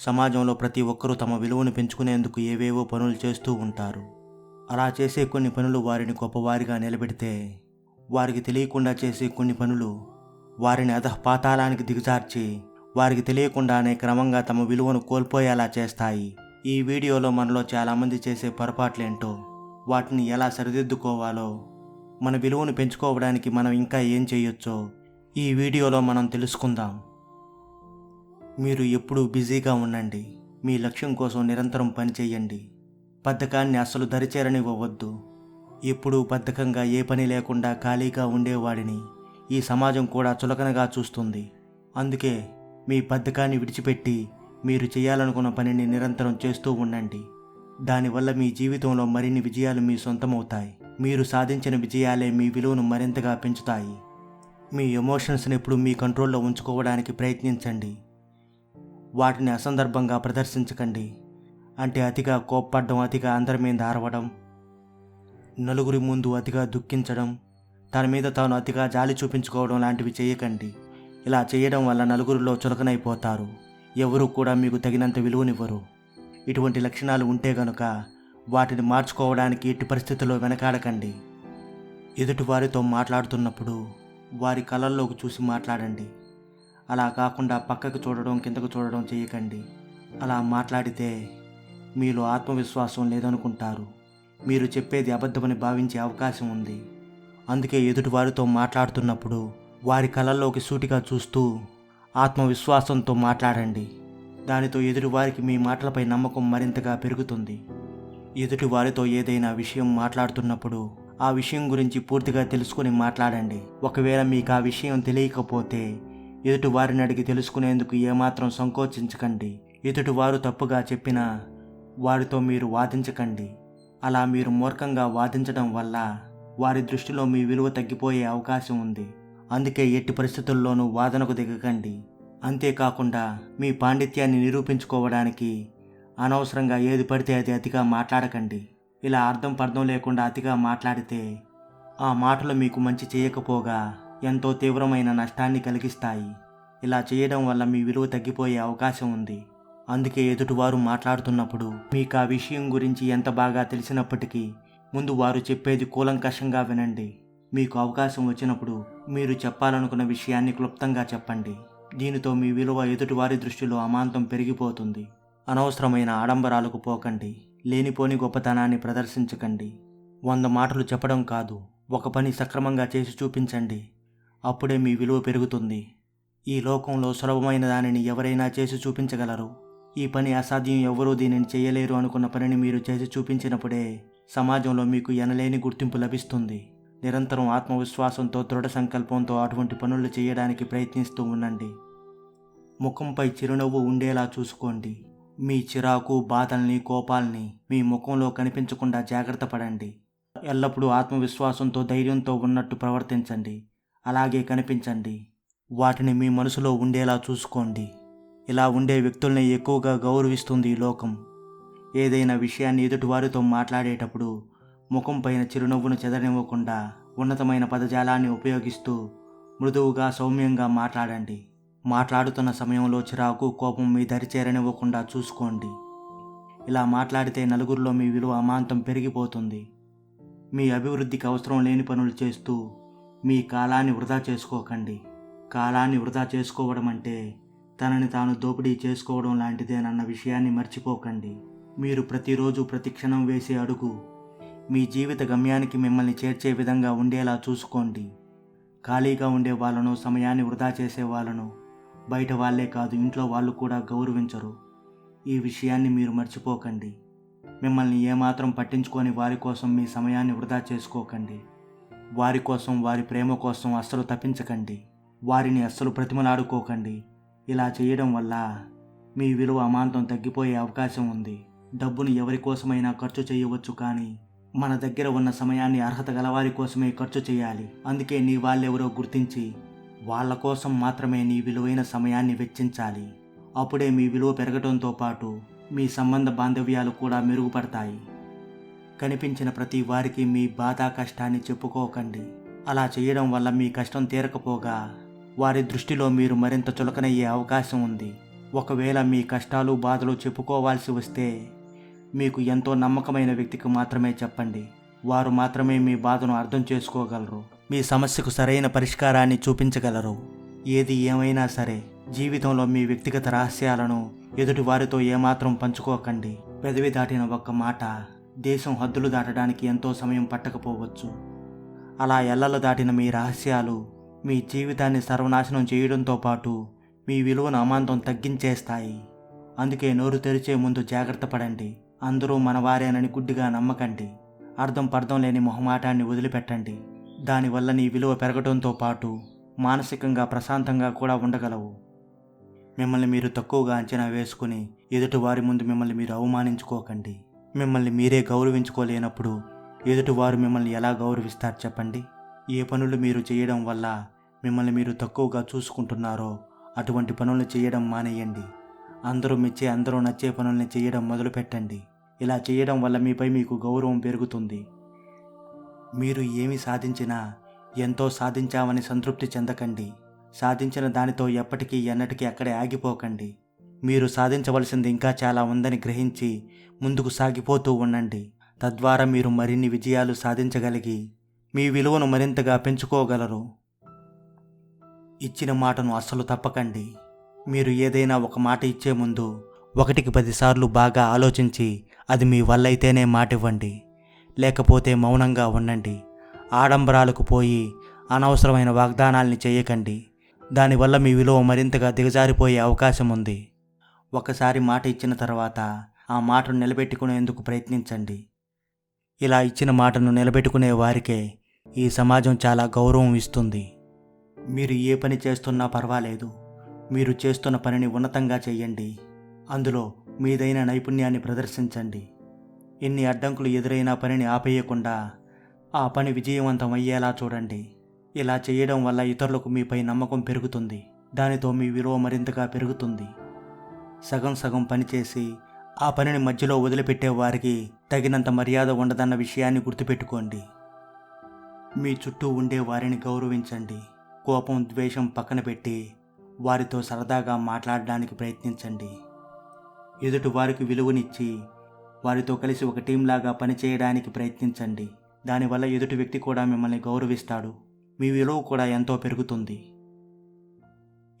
సమాజంలో ప్రతి ఒక్కరూ తమ విలువను పెంచుకునేందుకు ఏవేవో పనులు చేస్తూ ఉంటారు. అలా చేసే కొన్ని పనులు వారిని గొప్పవారిగా నిలబెడితే వారికి తెలియకుండా చేసే కొన్ని పనులు వారిని అధఃపాతాళానికి దిగజార్చి వారికి తెలియకుండానే క్రమంగా తమ విలువను కోల్పోయేలా చేస్తాయి. ఈ వీడియోలో మనలో చాలామంది చేసే పొరపాట్లేంటో వాటిని ఎలా సరిదిద్దుకోవాలో మన విలువను పెంచుకోవడానికి మనం ఇంకా ఏం చేయొచ్చో ఈ వీడియోలో మనం తెలుసుకుందాం. మీరు ఎప్పుడూ బిజీగా ఉండండి. మీ లక్ష్యం కోసం నిరంతరం పనిచేయండి బద్ధకాన్ని అస్సలు దరిచేరనివ్వవద్దు. ఎప్పుడూ బద్ధకంగా ఏ పని లేకుండా ఖాళీగా ఉండేవాడిని ఈ సమాజం కూడా చులకనగా చూస్తుంది. అందుకే మీ బద్ధకాన్ని విడిచిపెట్టి మీరు చేయాలనుకున్న పనిని నిరంతరం చేస్తూ ఉండండి. దానివల్ల మీ జీవితంలో మరిన్ని విజయాలు మీ సొంతమవుతాయి. మీరు సాధించిన విజయాలే మీ విలువను మరింతగా పెంచుతాయి. మీ ఎమోషన్స్ని ఎప్పుడు మీ కంట్రోల్లో ఉంచుకోవడానికి ప్రయత్నించండి. వాటిని అసందర్భంగా ప్రదర్శించకండి. అంటే అతిగా కోప్పడడం అతిగా అందరి మీద ఆరవడం నలుగురి ముందు అతిగా దుఃఖించడం తన మీద తాను అతిగా జాలి చూపించుకోవడం లాంటివి చేయకండి. ఇలా చేయడం వల్ల నలుగురిలో చులకనైపోతారు. ఎవరు కూడా మీకు తగినంత విలువనివ్వరు. ఇటువంటి లక్షణాలు ఉంటే గనుక వాటిని మార్చుకోవడానికి ఎట్టి పరిస్థితుల్లో వెనకాడకండి. ఎదుటివారితో మాట్లాడుతున్నప్పుడు వారి కళల్లోకి చూసి మాట్లాడండి. అలా కాకుండా పక్కకు చూడడం కిందకు చూడడం చేయకండి. అలా మాట్లాడితే మీలో ఆత్మవిశ్వాసం లేదనుకుంటారు. మీరు చెప్పేది అబద్ధమని భావించే అవకాశం ఉంది. అందుకే ఎదుటివారితో మాట్లాడుతున్నప్పుడు వారి కళల్లోకి సూటిగా చూస్తూ ఆత్మవిశ్వాసంతో మాట్లాడండి. దానితో ఎదుటివారికి మీ మాటలపై నమ్మకం మరింతగా పెరుగుతుంది. ఎదుటివారితో ఏదైనా విషయం మాట్లాడుతున్నప్పుడు ఆ విషయం గురించి పూర్తిగా తెలుసుకొని మాట్లాడండి. ఒకవేళ మీకు ఆ విషయం తెలియకపోతే ఎదుటి వారిని అడిగి తెలుసుకునేందుకు ఏమాత్రం సంకోచించకండి. ఎదుటి వారు తప్పుగా చెప్పినా వారితో మీరు వాదించకండి. అలా మీరు మూర్ఖంగా వాదించడం వల్ల వారి దృష్టిలో మీ విలువ తగ్గిపోయే అవకాశం ఉంది. అందుకే ఎట్టి పరిస్థితుల్లోనూ వాదనకు దిగకండి. అంతేకాకుండా మీ పాండిత్యాన్ని నిరూపించుకోవడానికి అనవసరంగా ఏది పడితే అది అతిగా మాట్లాడకండి. ఇలా అర్థం పర్థం లేకుండా అతిగా మాట్లాడితే ఆ మాటలు మీకు మంచి చేయకపోగా ఎంతో తీవ్రమైన నష్టాన్ని కలిగిస్తాయి. ఇలా చేయడం వల్ల మీ విలువ తగ్గిపోయే అవకాశం ఉంది. అందుకే ఎదుటివారు మాట్లాడుతున్నప్పుడు మీకు ఆ విషయం గురించి ఎంత బాగా తెలిసినప్పటికీ ముందు వారు చెప్పేది కూలంకషంగా వినండి. మీకు అవకాశం వచ్చినప్పుడు మీరు చెప్పాలనుకున్న విషయాన్ని క్లుప్తంగా చెప్పండి. దీనితో మీ విలువ ఎదుటివారి దృష్టిలో అమాంతం పెరిగిపోతుంది. అనవసరమైన ఆడంబరాలకు పోకండి. లేనిపోని గొప్పతనాన్ని ప్రదర్శించకండి. వంద మాటలు చెప్పడం కాదు. ఒక పని సక్రమంగా చేసి చూపించండి. అప్పుడే మీ విలువ పెరుగుతుంది. ఈ లోకంలో సులభమైన దానిని ఎవరైనా చేసి చూపించగలరు. ఈ పని అసాధ్యం ఎవరూ దీనిని చేయలేరు అనుకున్న పనిని మీరు చేసి చూపించినప్పుడే సమాజంలో మీకు ఎనలేని గుర్తింపు లభిస్తుంది. నిరంతరం ఆత్మవిశ్వాసంతో దృఢ సంకల్పంతో అటువంటి పనులు చేయడానికి ప్రయత్నిస్తూ ఉండండి. ముఖంపై చిరునవ్వు ఉండేలా చూసుకోండి. మీ చిరాకు బాధల్ని కోపాల్ని మీ ముఖంలో కనిపించకుండా జాగ్రత్త పడండి. ఎల్లప్పుడూ ఆత్మవిశ్వాసంతో ధైర్యంతో ఉన్నట్టు ప్రవర్తించండి. అలాగే కనిపించండి. వాటిని మీ మనసులో ఉండేలా చూసుకోండి. ఇలా ఉండే వ్యక్తుల్ని ఎక్కువగా గౌరవిస్తుంది ఈ లోకం. ఏదైనా విషయాన్ని ఎదుటివారితో మాట్లాడేటప్పుడు ముఖం పైన చిరునవ్వును చెదరనివ్వకుండా ఉన్నతమైన పదజాలాన్ని ఉపయోగిస్తూ మృదువుగా సౌమ్యంగా మాట్లాడండి. మాట్లాడుతున్న సమయంలో చిరాకు కోపం మీ దరి చేరనివ్వకుండా చూసుకోండి. ఇలా మాట్లాడితే నలుగురిలో మీ విలువ అమాంతం పెరిగిపోతుంది. మీ అభివృద్ధికి అవసరం లేని పనులు చేస్తూ మీ కాలాన్ని వృధా చేసుకోకండి. కాలాన్ని వృధా చేసుకోవడం అంటే తనని తాను దోపిడీ చేసుకోవడం లాంటిదేనన్న విషయాన్ని మర్చిపోకండి. మీరు ప్రతిరోజు ప్రతి క్షణం వేసే అడుగు మీ జీవిత గమ్యానికి మిమ్మల్ని చేర్చే విధంగా ఉండేలా చూసుకోండి. ఖాళీగా ఉండే వాళ్ళను సమయాన్ని వృధా చేసే వాళ్ళను బయట వాళ్ళే కాదు ఇంట్లో వాళ్ళు కూడా గౌరవించరు. ఈ విషయాన్ని మీరు మర్చిపోకండి. మిమ్మల్ని ఏమాత్రం పట్టించుకొని వారి కోసం మీ సమయాన్ని వృధా చేసుకోకండి. వారి కోసం వారి ప్రేమ కోసం అస్సలు తప్పించకండి. వారిని అస్సలు ప్రతిమలాడుకోకండి. ఇలా చేయడం వల్ల మీ విలువ అమాంతం తగ్గిపోయే అవకాశం ఉంది. డబ్బును ఎవరి కోసమైనా ఖర్చు చేయవచ్చు కానీ మన దగ్గర ఉన్న సమయాన్ని అర్హత గలవారి కోసమే ఖర్చు చేయాలి. అందుకే నీ వాళ్ళెవరో గుర్తించి వాళ్ళ కోసం మాత్రమే నీ విలువైన సమయాన్ని వెచ్చించాలి. అప్పుడే మీ విలువ పెరగడంతో పాటు మీ సంబంధ బాంధవ్యాలు కూడా మెరుగుపడతాయి. కనిపించిన ప్రతి వారికి మీ బాధ కష్టాన్ని చెప్పుకోకండి. అలా చేయడం వల్ల మీ కష్టం తీరకపోగా వారి దృష్టిలో మీరు మరింత చులకనయ్యే అవకాశం ఉంది. ఒకవేళ మీ కష్టాలు బాధలు చెప్పుకోవాల్సి వస్తే మీకు ఎంతో నమ్మకమైన వ్యక్తికి మాత్రమే చెప్పండి. వారు మాత్రమే మీ బాధను అర్థం చేసుకోగలరు. మీ సమస్యకు సరైన పరిష్కారాన్ని చూపించగలరు. ఏది ఏమైనా సరే జీవితంలో మీ వ్యక్తిగత రహస్యాలను ఎదుటి వారితో ఏమాత్రం పంచుకోకండి. పెదవి దాటిన ఒక్క మాట దేశం హద్దులు దాటడానికి ఎంతో సమయం పట్టకపోవచ్చు. అలా ఎల్లలు దాటిన మీ రహస్యాలు మీ జీవితాన్ని సర్వనాశనం చేయడంతో పాటు మీ విలువను అమాంతం తగ్గించేస్తాయి. అందుకే నోరు తెరిచే ముందు జాగ్రత్త పడండి. అందరూ మనవారేనని గుడ్డిగా నమ్మకండి. అర్థం పర్థం లేని మొహమాటాన్ని వదిలిపెట్టండి. దానివల్ల నీ విలువ పెరగడంతో పాటు మానసికంగా ప్రశాంతంగా కూడా ఉండగలవు. మిమ్మల్ని మీరు తక్కువగా అంచనా వేసుకుని ఎదుటి వారి ముందు మిమ్మల్ని మీరు అవమానించుకోకండి. మిమ్మల్ని మీరే గౌరవించుకోలేనప్పుడు ఎదుటివారు మిమ్మల్ని ఎలా గౌరవిస్తారు చెప్పండి? ఏ పనులు మీరు చేయడం వల్ల మిమ్మల్ని మీరు తక్కువగా చూసుకుంటున్నారో అటువంటి పనులు చేయడం మానేయండి. అందరూ మెచ్చే అందరూ నచ్చే పనుల్ని చేయడం మొదలుపెట్టండి. ఇలా చేయడం వల్ల మీపై మీకు గౌరవం పెరుగుతుంది. మీరు ఏమి సాధించినా ఎంతో సాధించామని సంతృప్తి చెందకండి. సాధించిన దానితో ఎప్పటికీ ఎన్నటికీ అక్కడే ఆగిపోకండి. మీరు సాధించవలసింది ఇంకా చాలా ఉందని గ్రహించి ముందుకు సాగిపోతూ ఉండండి. తద్వారా మీరు మరిన్ని విజయాలు సాధించగలిగి మీ విలువను మరింతగా పెంచుకోగలరు. ఇచ్చిన మాటను అస్సలు తప్పకండి. మీరు ఏదైనా ఒక మాట ఇచ్చే ముందు ఒకటికి పదిసార్లు బాగా ఆలోచించి అది మీ వల్ల అయితేనే మాట ఇవ్వండి లేకపోతే మౌనంగా ఉండండి. ఆడంబరాలకు పోయి అనవసరమైన వాగ్దానాల్ని చేయకండి. దానివల్ల మీ విలువ మరింతగా దిగజారిపోయే అవకాశం ఉంది ఒకసారి మాట ఇచ్చిన తర్వాత ఆ మాటను నిలబెట్టుకునేందుకు ప్రయత్నించండి. ఇలా ఇచ్చిన మాటను నిలబెట్టుకునే వారికే ఈ సమాజం చాలా గౌరవం ఇస్తుంది. మీరు ఏ పని చేస్తున్నా పర్వాలేదు. మీరు చేస్తున్న పనిని ఉన్నతంగా చేయండి. అందులో మీదైన నైపుణ్యాన్ని ప్రదర్శించండి. ఎన్ని అడ్డంకులు ఎదురైనా పనిని ఆపేయకుండా ఆ పని విజయవంతం అయ్యేలా చూడండి. ఇలా చేయడం వల్ల ఇతరులకు మీపై నమ్మకం పెరుగుతుంది. దానితో మీ విలువ మరింతగా పెరుగుతుంది. సగం సగం పనిచేసి ఆ పనిని మధ్యలో వదిలిపెట్టే వారికి తగినంత మర్యాద ఉండదన్న విషయాన్ని గుర్తుపెట్టుకోండి. మీ చుట్టూ ఉండే వారిని గౌరవించండి. కోపం ద్వేషం పక్కన పెట్టి వారితో సరదాగా మాట్లాడడానికి ప్రయత్నించండి. ఎదుటి వారికి విలువనిచ్చి వారితో కలిసి ఒక టీంలాగా పనిచేయడానికి ప్రయత్నించండి. దానివల్ల ఎదుటి వ్యక్తి కూడా మిమ్మల్ని గౌరవిస్తాడు. మీ విలువ కూడా ఎంతో పెరుగుతుంది.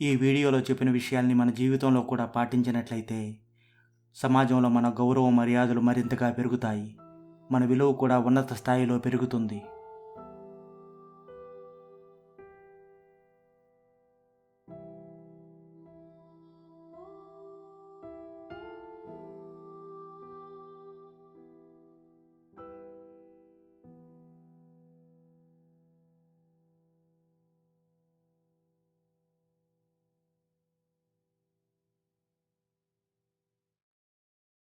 ఈ వీడియోలో చెప్పిన విషయాల్ని మన జీవితంలో కూడా పాటించినట్లయితే సమాజంలో మన గౌరవ మర్యాదలు మరింతగా పెరుగుతాయి. మన విలువ కూడా ఉన్నత స్థాయిలో పెరుగుతుంది.